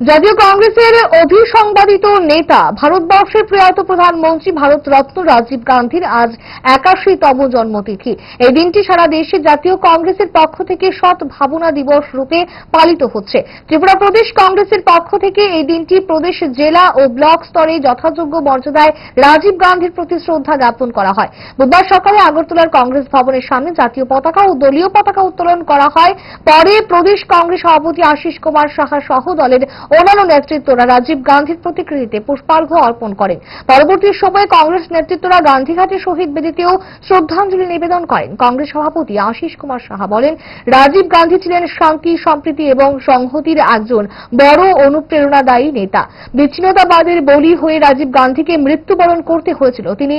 জাতীয় কংগ্রেসের অভিসংবাদিত নেতা ভারতবর্ষের প্রয়াত প্রধানমন্ত্রী ভারতরত্ন রাজীব গান্ধীর আজ একাশিতম জন্মতিথি। এই দিনটি সারা দেশে জাতীয় কংগ্রেসের পক্ষ থেকে সৎ ভাবনা দিবস রূপে পালিত হচ্ছে। ত্রিপুরা প্রদেশ কংগ্রেসের পক্ষ থেকে এই দিনটি প্রদেশ জেলা ও ব্লক স্তরে যথাযোগ্য মর্যাদায় রাজীব গান্ধীর প্রতি শ্রদ্ধা জ্ঞাপন করা হয়। বুধবার সকালে আগরতলার কংগ্রেস ভবনের সামনে জাতীয় পতাকা ও দলীয় পতাকা উত্তোলন করা হয়। পরে প্রদেশ কংগ্রেস সভাপতি আশিস কুমার সাহা সহ দলের অন্যান্য নেতৃত্বরা রাজীব গান্ধীর প্রতিকৃতিতে পুষ্পার্ঘ অর্পণ করেন। পরবর্তী সময়ে কংগ্রেস নেতৃত্বরা গান্ধীঘাটে শহীদ বেদিতেও শ্রদ্ধাঞ্জলি নিবেদন করেন। কংগ্রেস সভাপতি আশিস কুমার সাহা বলেন, রাজীব গান্ধী ছিলেন শান্তি, সম্প্রীতি এবং সংহতির একজন বড় অনুপ্রেরণাদায়ী নেতা। বিচ্ছিন্নতাবাদের বলি হয়ে রাজীব গান্ধীকে মৃত্যুবরণ করতে হয়েছিল। তিনি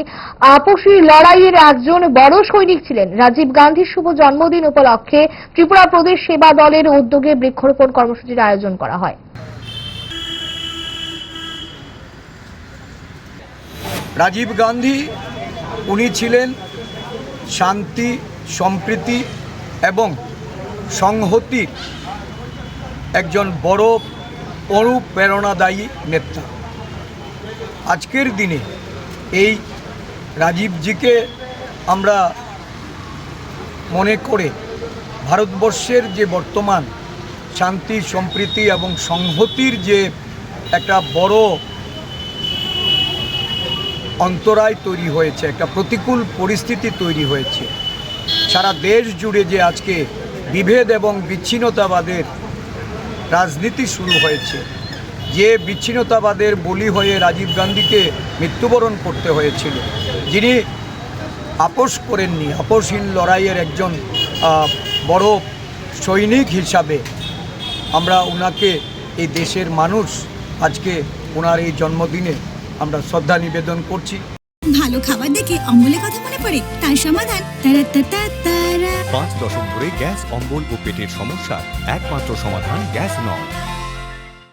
আপসী লড়াইয়ের একজন বড় সৈনিক ছিলেন। রাজীব গান্ধীর শুভ জন্মদিন উপলক্ষে ত্রিপুরা প্রদেশ সেবা দলের উদ্যোগে বৃক্ষরোপণ কর্মসূচির আয়োজন করা হয়। রাজীব গান্ধী, উনি ছিলেন শান্তি, সম্প্রীতি এবং সংহতির একজন বড় অনুপ্রেরণাদায়ী নেতা। আজকের দিনে এই রাজীবজিকে আমরা মনে করে ভারতবর্ষের যে বর্তমান শান্তি, সম্প্রীতি এবং সংহতির যে একটা বড় অন্তরায় তৈরি হয়েছে, একটা প্রতিকূল পরিস্থিতি তৈরি হয়েছে। সারা দেশ জুড়ে যে আজকে বিভেদ এবং বিচ্ছিন্নতাবাদের রাজনীতি শুরু হয়েছে, যে বিচ্ছিন্নতাবাদের বলি হয়ে রাজীব গান্ধীকে মৃত্যুবরণ করতে হয়েছিল, যিনি আপোষ করেননি, আপোষহীন লড়াইয়ের একজন বড় সৈনিক হিসাবে আমরা ওনাকে এই দেশের মানুষ আজকে ওনার এই জন্মদিনে আমরা শ্রদ্ধা নিবেদন করছি। ভালো খাবার দেখে অম্বলের কথা মনে পড়ে তার সমাধান। পাঁচ দশক ধরে গ্যাস অম্বল ও পেটের সমস্যার একমাত্র সমাধান গ্যাস নয়।